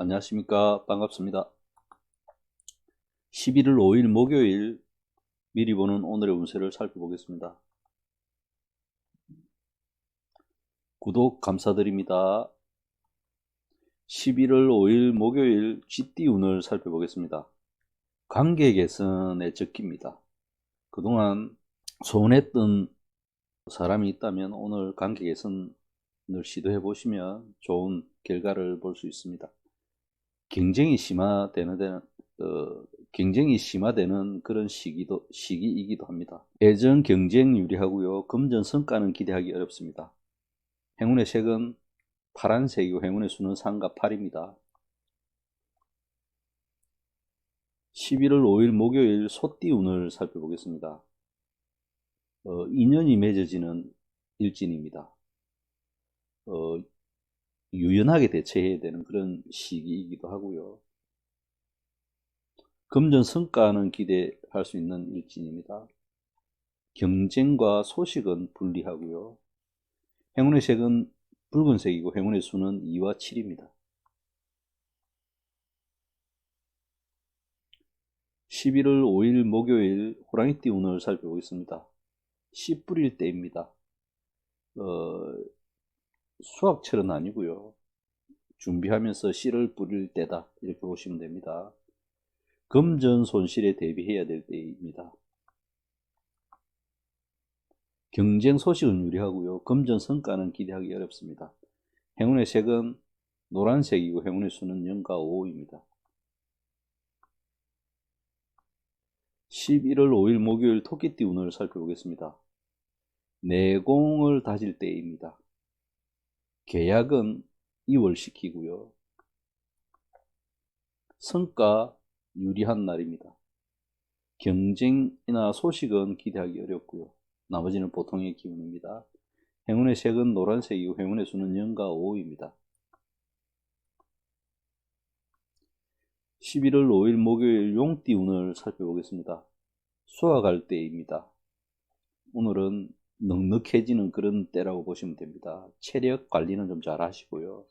안녕하십니까. 반갑습니다. 11월 5일 목요일 미리 보는 오늘의 운세를 살펴보겠습니다. 구독 감사드립니다. 11월 5일 목요일 쥐띠 운을 살펴보겠습니다. 관계 개선의 적기입니다. 그동안 소원했던 사람이 있다면 오늘 관계 개선을 시도해 보시면 좋은 결과를 볼 수 있습니다. 경쟁이 심화되는 어, 경쟁이 심화되는 그런 시기도 시기이기도 합니다. 예전 경쟁 유리하고요. 금전 성과는 기대하기 어렵습니다. 행운의 색은 파란색이고 행운의 수는 3과 8입니다. 11월 5일 목요일 소띠 운을 살펴보겠습니다. 어, 인연이 맺어지는 일진입니다. 어, 유연하게 대처해야 되는 그런 시기이기도 하고요. 금전 성과는 기대할 수 있는 일진입니다. 경쟁과 소식은 분리하고요. 행운의 색은 붉은색이고 행운의 수는 2와 7입니다. 11월 5일 목요일 호랑이띠 운을 살펴보겠습니다. 씨 뿌릴 때입니다. 어, 수학철은 아니고요. 준비하면서 씨를 뿌릴 때다 이렇게 보시면 됩니다. 금전 손실에 대비해야 될 때입니다. 경쟁 소식은 유리하고요. 금전 성과는 기대하기 어렵습니다. 행운의 색은 노란색이고 행운의 수는 0과 5입니다. 11월 5일 목요일 토끼띠 운을 살펴보겠습니다. 내공을 다질 때입니다. 계약은 이월시키고요. 성과 유리한 날입니다. 경쟁이나 소식은 기대하기 어렵고요. 나머지는 보통의 기운입니다. 행운의 색은 노란색이고 행운의 수는 0과 5입니다. 11월 5일 목요일 용띠 운을 살펴보겠습니다. 수학할 때입니다. 오늘은 넉넉해지는 그런 때라고 보시면 됩니다. 체력 관리는 좀 잘 하시고요.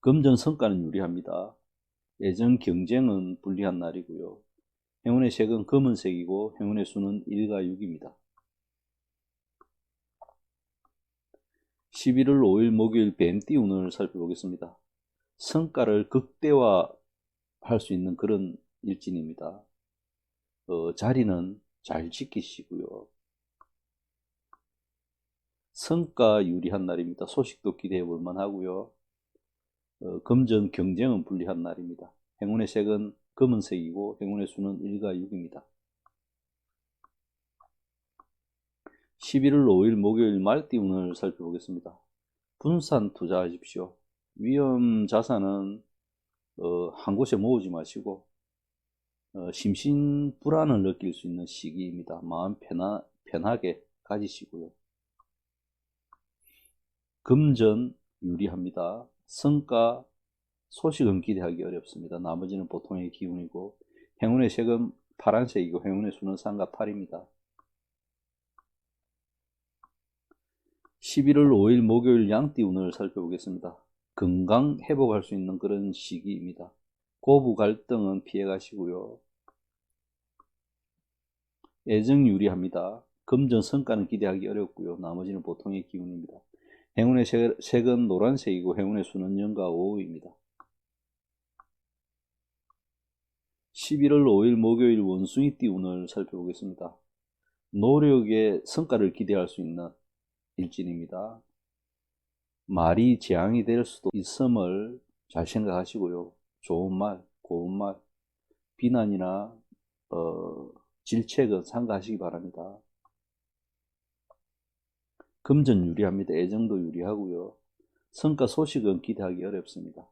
금전 성과는 유리합니다. 예전 경쟁은 불리한 날이고요. 행운의 색은 검은색이고 행운의 수는 1과 6입니다. 11월 5일 목요일 뱀띠 운을 살펴보겠습니다. 성과를 극대화할 수 있는 그런 일진입니다. 어, 자리는 잘 지키시고요. 성과 유리한 날입니다. 소식도 기대해 볼 만하고요. 어, 금전 경쟁은 불리한 날입니다. 행운의 색은 검은색이고 행운의 수는 1과 6입니다. 11월 5일 목요일 말띠 운을 살펴보겠습니다. 분산 투자하십시오. 위험 자산은 어, 한 곳에 모으지 마시고 어, 심신 불안을 느낄 수 있는 시기입니다. 마음 편하, 편하게 가지시고요. 금전 유리합니다. 성과 소식은 기대하기 어렵습니다. 나머지는 보통의 기운이고 행운의 색은 파란색이고 행운의 수는 3과 8입니다. 11월 5일 목요일 양띠 운을 살펴보겠습니다. 건강 회복할 수 있는 그런 시기입니다. 고부 갈등은 피해 가시고요. 애정 유리합니다. 금전 성과는 기대하기 어렵고요. 나머지는 보통의 기운입니다. 행운의 색은 노란색이고 행운의 수는 0과 5입니다. 11월 5일 목요일 원숭이띠 운을 살펴보겠습니다. 노력의 성과를 기대할 수 있는 일진입니다. 말이 재앙이 될 수도 있음을 잘 생각하시고요. 좋은 말, 고운 말, 비난이나 어, 질책은 삼가하시기 바랍니다. 금전 유리합니다. 애정도 유리하고요. 성과 소식은 기대하기 어렵습니다.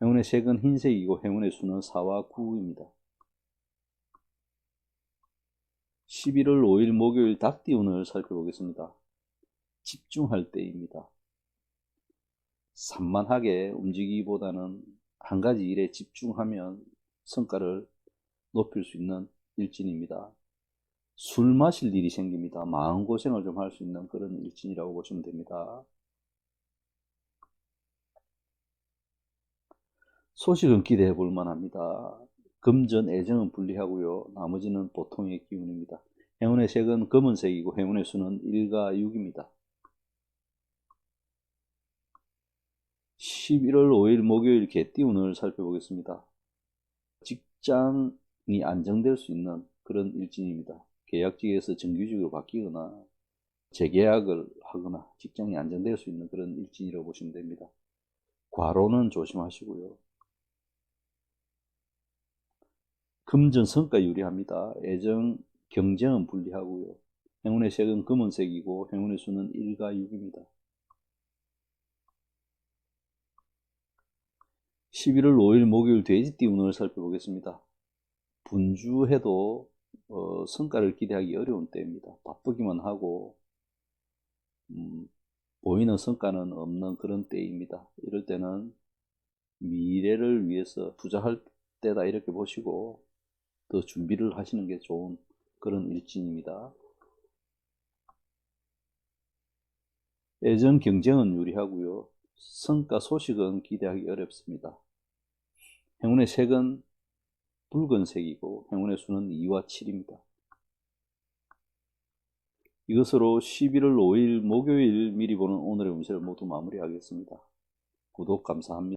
행운의 색은 흰색이고 행운의 수는 4와 9입니다. 11월 5일 목요일 닭띠운을 살펴보겠습니다. 집중할 때입니다. 산만하게 움직이기보다는 한 가지 일에 집중하면 성과를 높일 수 있는 일진입니다. 술 마실 일이 생깁니다. 마음고생을 좀 할 수 있는 그런 일진이라고 보시면 됩니다. 소식은 기대해 볼 만합니다. 금전, 애정은 불리하고요. 나머지는 보통의 기운입니다. 행운의 색은 검은색이고 행운의 수는 1과 6입니다. 11월 5일 목요일 개띠운을 살펴보겠습니다. 직장이 안정될 수 있는 그런 일진입니다. 계약직에서 정규직으로 바뀌거나 재계약을 하거나 직장이 안정될 수 있는 그런 일진이라고 보시면 됩니다. 과로는 조심하시고요. 금전 성과 유리합니다. 애정, 경쟁은 불리하고요. 행운의 색은 검은색이고 행운의 수는 1과 6입니다. 11월 5일 목요일 돼지띠 운을 살펴보겠습니다. 분주해도 어, 성과를 기대하기 어려운 때입니다. 바쁘기만 하고 음, 보이는 성과는 없는 그런 때입니다. 이럴 때는 미래를 위해서 투자할 때다 이렇게 보시고 더 준비를 하시는 게 좋은 그런 일진입니다. 애정 경쟁은 유리하고요. 성과 소식은 기대하기 어렵습니다. 행운의 색은 붉은색이고 행운의 수는 2와 7입니다. 이것으로 11월 5일 목요일 미리 보는 오늘의 운세를 모두 마무리하겠습니다. 구독 감사합니다.